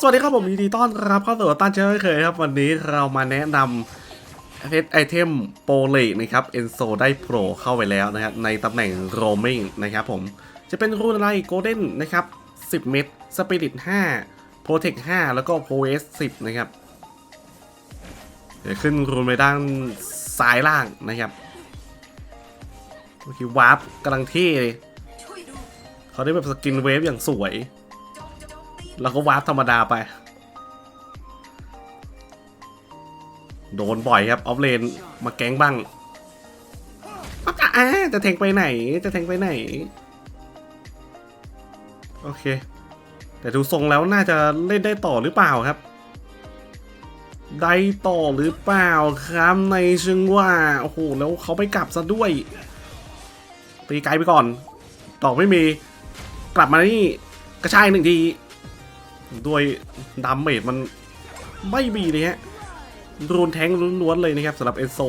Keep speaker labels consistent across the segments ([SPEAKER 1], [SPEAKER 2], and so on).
[SPEAKER 1] สวัสดีครับผมยินดีต้อนรับเข้าสู่ตันเช่นเคยครับ วันนี้เรามาแนะนำเพชรไอเทมโปรเลนะครับเอนโซได้โปรเข้าไปแล้วนะครับในตำแหน่งโรมิงนะครับผมจะเป็นรูนอะไรโกลเด้นนะครับ 10 เม็ดสปิริต5โปรเทค5แล้วก็โพเอส10 นะครับเดี๋ยวขึ้นรูนไปด้านซ้ายล่างนะครับเมื่อกี้วาร์ปกำลังเท่เลยเขาได้แบบสกินเวฟอย่างสวย แล้วก็วาร์ปธรรมดาไป โดนบ่อยครับ ออฟเลน มาแก๊งบ้างอ๊ะอะจะแทงไปไหน จะแทงไปไหน โอเค แต่ดูทรงแล้วน่าจะเล่นได้ต่อหรือเปล่าครับ ได้ต่อหรือเปล่าครับในเชิงว่า โอ้โห แล้วเขาไปกลับซะด้วย ตีไกลไปก่อน ต่อไม่มี กลับมานี่กระชายหนึ่งที ด้วยดาเมจมันไม่มีเลยฮะรูนแทงล้วนๆเลยนะครับสำหรับเอนโซ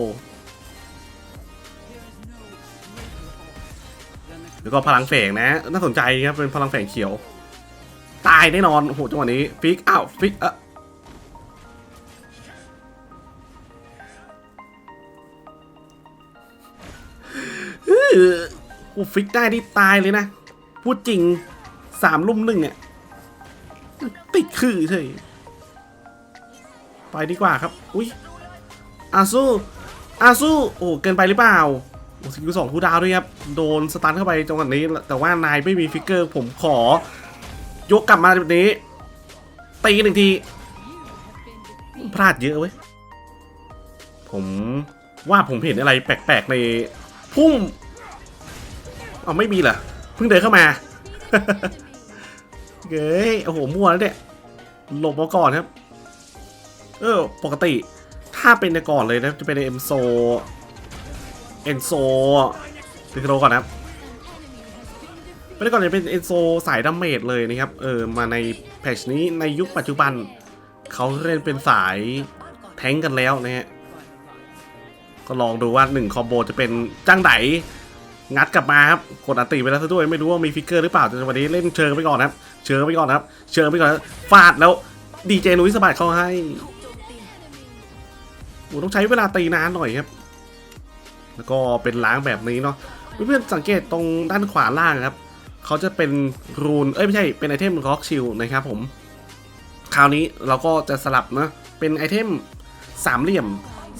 [SPEAKER 1] แล้วก็พลังแฝงนะ น่าสนใจครับเป็นพลังแฝงเขียว ตายแน่นอนโอ้โหจังหวะนี้ฟิกอ้าวฟิกเอะออโอ้ฟิกได้ที่ตายเลยนะ พูดจริงสามลุ่มหนึ่งอะ ติดคือเฉยไปดีกว่าครับ อุ้ยอาซูอาซูโอ้เกินไปหรือเปล่าโอ้สกิลสองคูลดาวด้วยครับ โดนสตันเข้าไปจังหวะนี้ แต่ว่านายไม่มีฟิกเกอร์ ผมขอ ยกกลับมาแบบนี้ ตีหนึ่งที พลาดเยอะเว้ย ผมว่าผมเห็นอะไรแปลกๆในพุ่มเอาไม่มีเหรอ เพิ่งเดินเข้ามา เฮ้ยโอ้โหมั่วแล้วเนี่ยหลบมาก่อนครับ เออ ปกติ ถ้าเป็นในก่อนเลยนะ จะเป็นในเอ็มโซ เอ็นโซติโรก่อนนะครับเป็นในก่อนจะเป็นเอ็นโซสายดาเมจเลยนะครับ เออ มาในแพทชนี้ในยุคปัจจุบัน เขาเล่นเป็นสายแทงกันแล้วนะฮะ ก็ลองดูว่า1คอมโบจะเป็นจ้างได งัดกลับมาครับกดอันติไปแล้วซะด้วยไม่รู้ว่ามีฟิกเกอร์หรือเปล่าแต่วันนี้เล่นเชิงไปก่อนครับ เชิงไปก่อนครับ เชิงไปก่อนฟาดแล้วดีเจนุ้ยสะบัดเข้าให้โอ้ต้องใช้เวลาตีนานหน่อยครับ แล้วก็เป็นล้างแบบนี้เนาะเพื่อนๆสังเกตตรงด้านขวาล่างครับเขาจะเป็นรูนเอ้ยไม่ใช่เป็นไอเทมร็อกชิลนะครับผม คราวนี้เราก็จะสลับนะเป็นไอเทมสามเหลี่ยม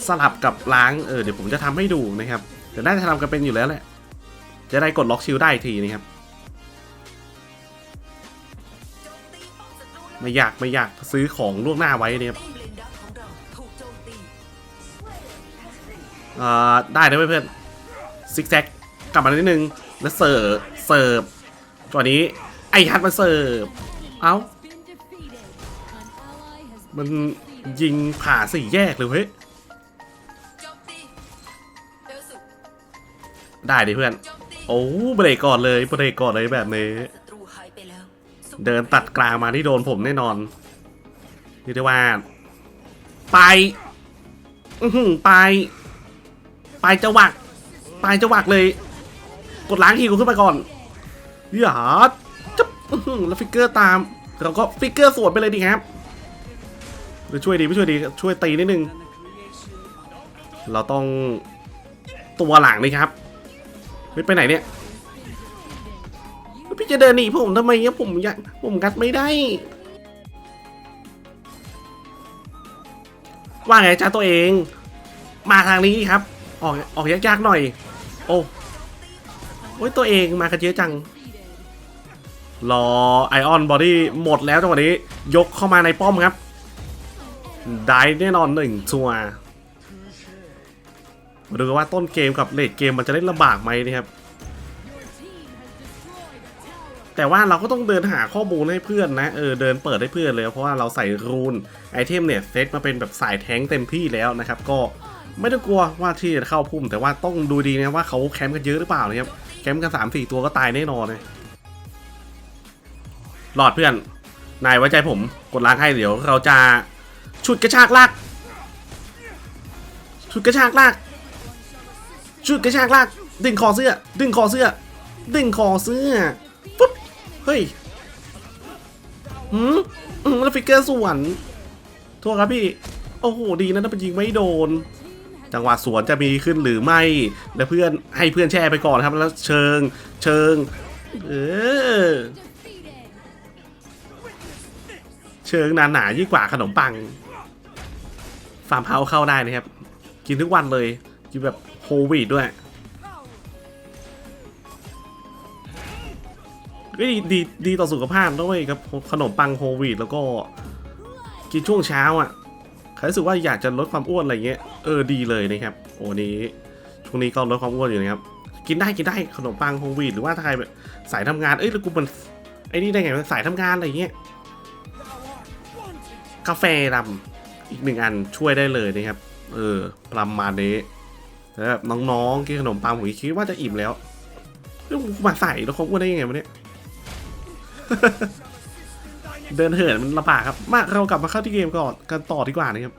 [SPEAKER 1] สลับกับล้างเออเดี๋ยวผมจะทำให้ดูนะครับเดี๋ยวน่าจะทำกันเป็นอยู่แล้วแหละ จะได้กดล็อกชิลได้อีกทีนะครับ ไม่อยากไม่อยากซื้อของล่วงหน้าไว้เนี่ยครับอ่าได้นะเพื่อนซิกแซกกลับมานิดนึง แล้วเสิร์ฟเสิร์ฟตอนนี้ไอ้ฮัทมาเสิร์ฟเอ้า มันยิงผ่าสี่แยกเลยเฮ้ยได้ดิเพื่อน โอ้เบรกก่อนเลยเบรกก่อนเลยแบบนี้ เดินตัดกลางมาที่โดนผมแน่นอนนี่ได้ว่า ไปอือหือไป ไปจะหวัก ไปจะหวักเลย กดล้างทีกูขึ้นไปก่อนอย่าจับแล้วฟิกเกอร์ตามเราก็ฟิกเกอร์สวนไปเลยดีครับหรือช่วยดีไม่ช่วยดีช่วยตีนิดนึง เราต้องตัวหลังนี่ครับ ไม่ไปไหนเนี่ยพี่จะเดินหนีผมทำไมเนี่ยผมอยากผมกัดไม่ได้ ว่าไงจ้าตัวเอง มาทางนี้ครับ ออกออกยากๆหน่อย โอ้โอ้ยตัวเองมากันเยอะจัง รอไอออนบอดี้หมดแล้วจังหวะนี้ ยกเข้ามาในป้อมครับ ได้แน่นอนหนึ่งชัวร์ มาดูกันว่าต้นเกมกับเลดเกมมันจะเล่นลำบากไหมนะครับ แต่ว่าเราก็ต้องเดินหาข้อมูลให้เพื่อนนะ เออเดินเปิดให้เพื่อนเลย เพราะว่าเราใส่รูนไอเทมเนี่ยเซตมาเป็นแบบสายแท้งเต็มที่แล้วนะครับ ก็ไม่ต้องกลัวว่าที่จะเข้าพุ่ม แต่ว่าต้องดูดีนะว่าเขาแคมป์กันเยอะหรือเปล่านะครับ แคมป์กันสามสี่ตัวก็ตายแน่นอนเลยหลอดเพื่อน นายไว้ใจผม กดล้างให้เดี๋ยว เราจะฉุดกระชากลากฉุดกระชากลาก ฉุดกระชากลาก ดึงคอเสื้อ ดึงคอเสื้อ ดึงคอเสื้อ ปุ๊บ เฮ้ยหืมอืมแล้วฟิกเกอร์สวนโทษครับพี่ โอ้โห ดีนะถ้าเป็นยิงไม่โดน จังหวะสวนจะมีขึ้นหรือไม่ แล้วเพื่อนให้เพื่อนแช่ไปก่อนครับ แล้วเชิง เชิง เออ เชิงหนาหนายิ่งกว่าขนมปัง ฟาร์มเฮาเข้าได้นะครับ กินทุกวันเลย กินแบบโฮวีดด้วยก็ดีดีดีต่อสุขภาพด้วยครับขนมปังโฮวีดแล้วก็กินช่วงเช้าอะใครรู้สึกว่าอยากจะลดความอ้วนอะไรเงี้ยเออดีเลยนะครับโอ้นี้ช่วงนี้ก็ลดความอ้วนอยู่นะครับกินได้กินได้ขนมปังโฮวีดหรือว่าถ้าใครแบบสายทำงานเอ้ยแล้วกูมันไอ้นี่ได้ไงมันสายทำงานอะไรเงี้ยกาแฟดำอีกหนึ่งอันช่วยได้เลยนะครับ เออประมาณนี้ แบบน้องๆกินขนมปังผมคิดว่าจะอิ่มแล้วเอ้มาใส่แล้วควาอ้วนได้ยังไงวะเนี่ยเดินเหินมันลำบากครับ มาเรากลับมาเข้าที่เกมก่อนกันต่อดีกว่านะครับ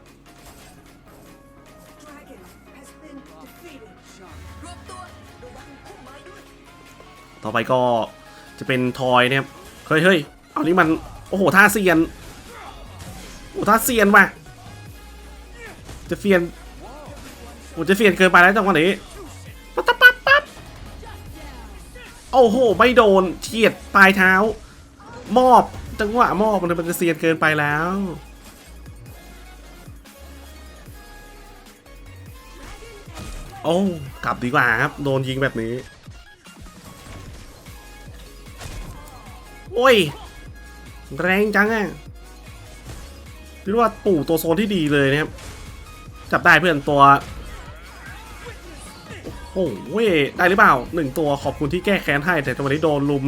[SPEAKER 1] ต่อไปก็จะเป็นทอยเนะครับเฮ้ยเฮ้ยเอานี่มัน โอ้โหท่าเซียน โอ้ท่าเซียนว่ะ จะเซียน โอ้จะเซียนเกินไปแล้วจังหวะนี้ปั๊บปั๊บปั๊บโอ้โห ไม่โดนเฉียดปลายเท้า มอบจังหวะมอบมันมันจะเซียนเกินไปแล้วโอ้กลับดีกว่าครับโดนยิงแบบนี้ โอ้ย แรงจังอะพี่ว่าปู่ตัวโซนที่ดีเลยนะครับจับได้เพื่อนตัว โอ้โหเว้ได้หรือเปล่าหนึ่งตัวขอบคุณที่แก้แค้นให้ แต่ตอนนี้โดนลุม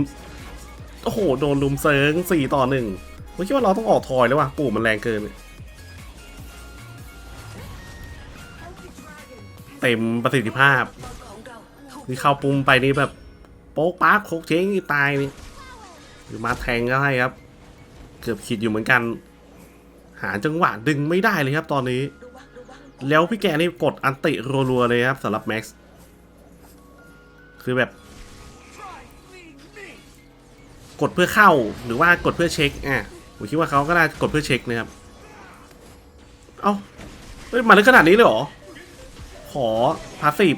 [SPEAKER 1] โอ้โห โดนลุมเซิงสี่ต่อหนึ่งผมคิดว่าเราต้องออกทอยแล้วว่ะปู่มันแรงเกิน เต็มประสิทธิภาพ นี่เข้าปุ่มไปนี่แบบ โป๊กป๊ากโคกเช้งนี่ตายนี่หรือมาแทงก็ให้ครับ เกือบขีดอยู่เหมือนกัน หาจังหวะดึงไม่ได้เลยครับตอนนี้ แล้วพี่แกนี่กดอันติรัวๆเลยครับสำหรับแม็กซ์ คือแบบ กดเพื่อเข้าหรือว่ากดเพื่อเช็คอะผมคิดว่าเขาก็น่ากดเพื่อเช็คนะครับเอ้าเฮ้ยมาลึกขนาดนี้เลยเหรอขอพาสซีฟ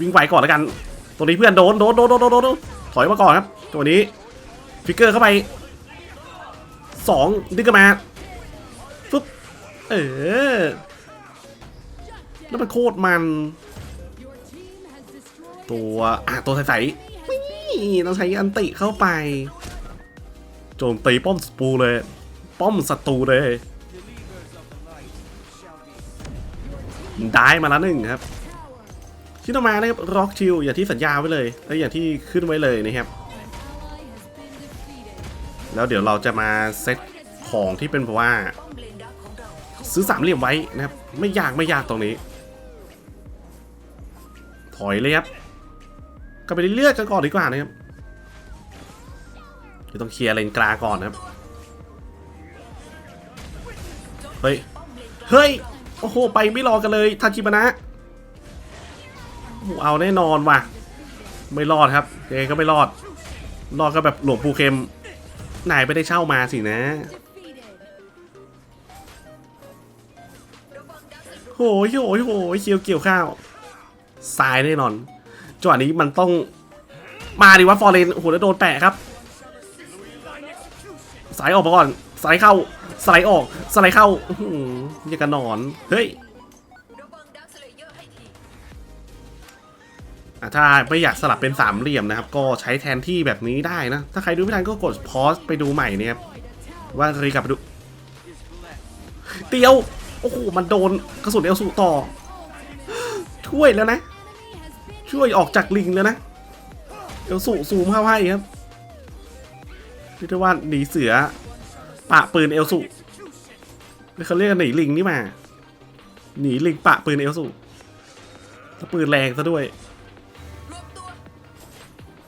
[SPEAKER 1] วิ่งไหวก่อนแล้วกัน ตัวนี้เพื่อนโดนโดนโดนโดนโดนถอยมาก่อนครับ ตัวนี้ฟิกเกอร์เข้าไปสองดึงกันมาฟึบเออแล้วมันโคตรมัน ตัวอะตัวใสๆนี่ต้องใช้อันติเข้าไป โจมตีป้อมสปูเลย ป้อมศัตรูเลย ได้มาแล้วหนึ่งครับที่ต้อมานะครับร็อกชิลอย่างที่สัญญาไว้เลยและอย่างที่ขึ้นไว้เลยนะครับแล้วเดี๋ยวเราจะมาเซตของที่เป็นแบบว่า ซื้อสามเหลี่ยมไว้นะครับ ไม่ยากไม่ยากตรงนี้ ถอยเลยครับ ก็ไปเลือกกันก่อนดีกว่านะครับเดี๋ยวต้องเคลียร์เลนกลางก่อนนะครับ เฮ้ย เฮ้ย โอ้โห ไปไม่รอกันเลยทาจิมนะโหเอาแน่นอนว่ะ ไม่รอดครับเจก็ไม่รอด รอดก็แบบหลวงปูเข็มนายไม่ได้เช่ามาสินะโหยโหยโหยเกี่ยวเกี่ยวข้าว สายแน่นอน จังหวะนี้มันต้องมาดิวะฟอร์เรนโอ้โหแล้วโดนแปะครับ สายออกมาก่อนสไลด์เข้าสไลด์ออกสไลด์เข้าอื้อหือยังกันนอน เฮ้ยอะถ้าไม่อยากสลับเป็นสามเหลี่ยมนะครับ ก็ใช้แทนที่แบบนี้ได้นะ ถ้าใครดูไม่ทันก็กดพอสไปดูใหม่เนะครับว่ารีกลับไปดู เตียว โอ้โห มันโดนกระสุนเอลสูต่อ ช่วยแล้วนะ ช่วยออกจากลิงแล้วนะเอลสูซูมเข้าให้ครับเรียกได้ว่าหนีเสือ ปะปืนเอลสุนี่เขาเรียกหนีลิงนี่มา หนีลิงปะปืนเอลสุแล้วปืนแรงซะด้วย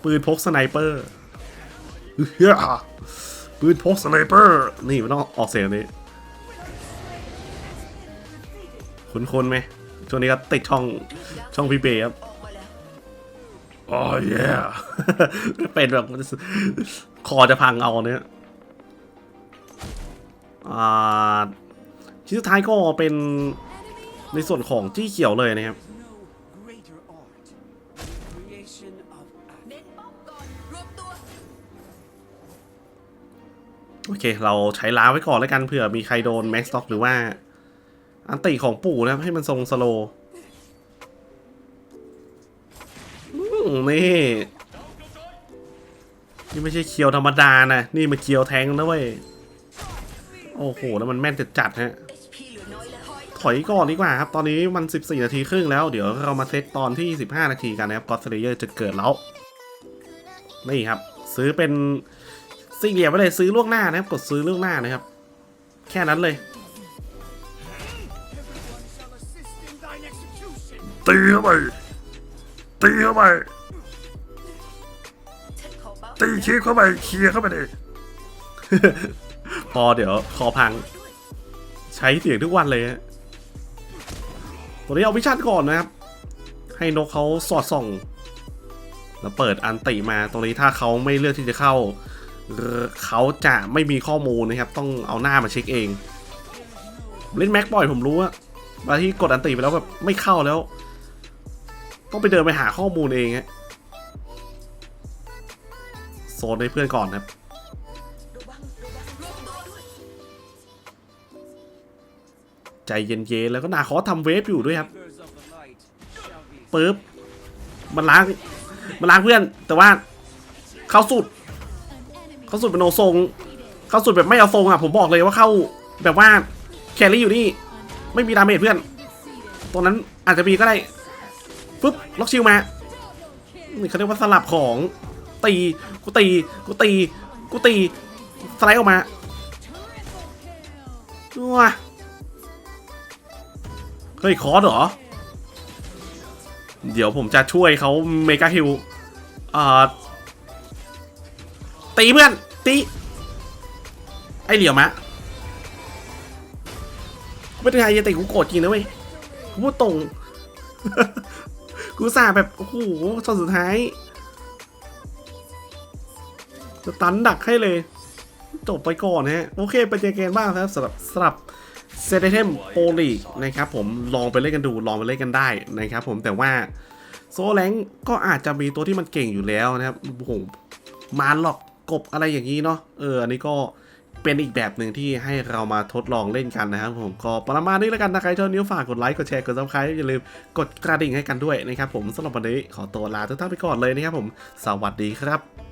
[SPEAKER 1] ปืนพกสไนเปอร์เฮ้ยปืนพกสไนเปอร์ นี่มันต้องออกเสียงนี้ คุ้นๆไหมช่วงนี้ก็ติดช่องช่องพี่เบครับ อ๋อเย่เป็นแบบคอจะพังเอาเนี่ยอ่าชิ้นสุดท้ายก็เป็นในส่วนของจี้เขียวเลยนะครับโอเค เราใช้ล้าไว้ก่อนแล้วกันเผื่อมีใครโดนแม็กซ์ต็อกหรือว่า อันติของปู่นะครับให้มันทรงสโลว์ นี่นี่ไม่ใช่เคียวธรรมดานะ นี่มันเคียวแทงนะเว้ย โอ้โห แล้วมันแม่นจัดๆฮะ ถอยก่อนดีกว่าครับ ตอนนี้มัน 14 นาทีครึ่งแล้ว เดี๋ยวเรามาเซตตอนที่ 15 นาทีกันนะครับก็สเลเยอร์จะเกิดแล้ว นี่ครับ ซื้อเป็นสี่เหลี่ยมไปเลยซื้อล่วงหน้านะครับ กดซื้อล่วงหน้านะครับ แค่นั้นเลยตีเข้าไปตีเข้าไป
[SPEAKER 2] ฉันขอเป้า
[SPEAKER 1] ตีคีบเข้าไปเคลียร์เข้าไปเลยพอเดี๋ยวคอพัง ใช้เสียงทุกวันเลยฮะตัวนี้เอาวิชั่นก่อนนะครับ ให้นกเขาสอดส่อง แล้วเปิดอันติมาตรงนี้ถ้าเขาไม่เลือกที่จะเข้าเอ่อเขาจะไม่มีข้อมูลนะครับ ต้องเอาหน้ามาเช็คเองผมเล่นแม็กบ่อยผมรู้ว่าเวลาที่กดอันติไปแล้วแบบไม่เข้าแล้ว ต้องไปเดินไปหาข้อมูลเองฮะ โซนให้เพื่อนก่อนครับใจเย็นๆแล้วก็นาคอทำเวฟอยู่ด้วยครับปึ๊บมันล้างมันล้างเพื่อน แต่ว่าเข้าสุด เข้าสุดเป็นโนทรง เข้าสุดแบบไม่เอาทรงอะผมบอกเลยว่าเข้าแบบว่าแครี่อยู่นี่ ไม่มีดาเมจเพื่อน ตรงนั้นอาจจะมีก็ได้ปึ๊บล็อกชิลมานี่เขาเรียกว่าสลับของ ตีกูตีกูตีกูตีสไลด์ออกมาว้าเฮ้ยคอร์สเหรอ เดี๋ยวผมจะช่วยเขาเมกาฮิลอ่าตีเพื่อน ตี ไอเหลียวมะไม่ได้ไงยาติกูโกรธจริงนะเว้ยกูพูดตรง กูสาแบบ โอ้โหตอนสุดท้าย จะตันดักให้เลย จบไปก่อนฮะ โอเค ไปเจอกันบ้างครับสำหรับสำหรับเซเดเทมโปลีนะครับผมลองไปเล่นกันดูลองไปเล่นกันได้นะครับผมแต่ว่าโซแลงก็อาจจะมีตัวที่มันเก่งอยู่แล้วนะครับโอ้โหมาหลอกกบอะไรอย่างนี้เนาะเอออันนี้ก็เป็นอีกแบบหนึ่งที่ให้เรามาทดลองเล่นกันนะครับผมก็ประมาณนี้แล้วกันนะใครชอบนิ้วฝากกดไลค์กดแชร์กดซับสไครต์อย่าลืมกดกระดิ่งให้กันด้วยนะครับผมสำหรับวันนี้ขอตัวลาทุกท่านไปก่อนเลยนะครับผม สวัสดีครับ